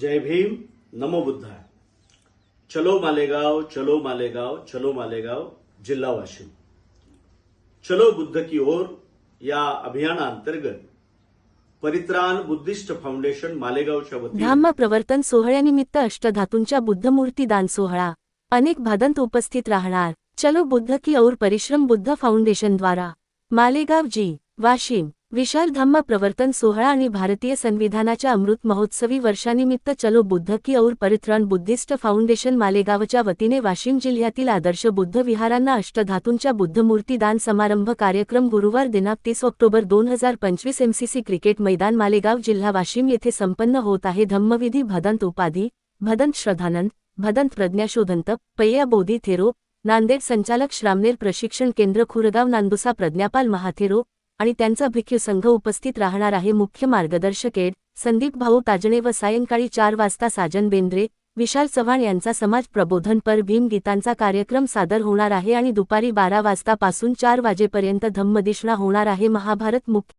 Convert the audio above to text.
जय भीम नमो बुद्धाय। चलो मालेगाव चलो मालेगाव चलो मालेगाव जिल्हा वाशिम। चलो बुद्ध की ओर या अभियानाअंतर्गत परित्राण बुद्धिस्ट फाउंडेशन मालेगावच्या वतीने धाम्म प्रवर्तन सोहळ्यानिमित्त अष्टधातूंच्या बुद्धमूर्ती दान सोहळा. अनेक भादंत उपस्थित राहणार. चलो बुद्ध की ओर परिश्रम बुद्ध फाउंडेशन द्वारा. मालेगाव जी वाशिम. विशाल धम्म प्रवर्तन सोहळा आणि भारतीय संविधानाच्या अमृत महोत्सवी वर्षानिमित्त चलो बुद्ध की और परित्रण बुद्धिस्ट फाउंडेशन मालेगावच्या वतीने वाशिम जिल्ह्यातील आदर्श बुद्ध विहारांना अष्टधातूंच्या बुद्धमूर्ती दान समारंभ कार्यक्रम गुरुवार दिनांक तीस ऑक्टोबर दोन हजार पंचवीस एमसीसी क्रिकेट मैदान मालेगाव जिल्हा वाशिम येथे संपन्न होत आहे. धम्मविधी भदंत उपाधी भदंत श्रद्धानंद भदंत प्रज्ञाशोधंत पय्या बोधी थेरो नांदेड संचालक श्रामनेर प्रशिक्षण केंद्र खुरगाव नांदुसा प्रज्ञापाल महाथेरो आणि त्यांचा भिक्खू संघ उपस्थित राहणार आहे. मुख्य मार्गदर्शक एड. संदीप भाऊ ताजणे व सायंकाळी चार वाजता साजन बेंद्रे विशाल चव्हाण यांचा समाज प्रबोधन पर भीम गीतांचा कार्यक्रम सादर होणार आहे आणि दुपारी बारा वाजतापासून चार वाजेपर्यंत धम्मदिष्णा होणार आहे. महाभारत मुख्य